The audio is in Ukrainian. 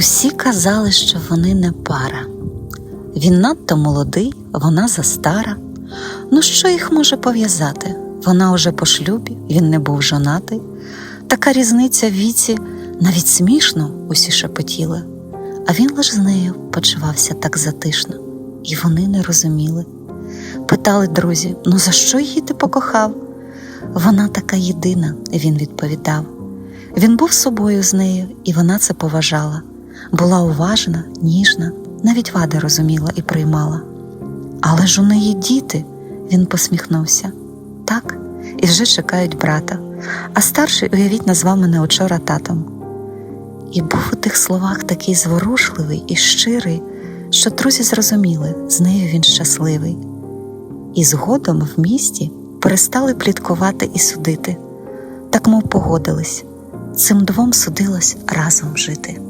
Усі казали, що вони не пара. Він надто молодий, вона застара. Ну, що їх може пов'язати? Вона уже по шлюбі, він не був жонатий. Така різниця в віці навіть смішно усі шепотіли, а він лиш з нею почувався так затишно, і вони не розуміли. Питали друзі: ну за що її ти покохав? Вона така єдина, він відповідав. Він був собою з нею, і вона це поважала. Була уважна, ніжна, навіть вади розуміла і приймала. Але ж у неї діти, він посміхнувся. Так, і вже чекають брата. А старший, уявіть, назвав мене учора татом. І був у тих словах такий зворушливий і щирий, що друзі зрозуміли, з нею він щасливий. І згодом в місті перестали пліткувати і судити, так мов погодились, цим двом судилось разом жити.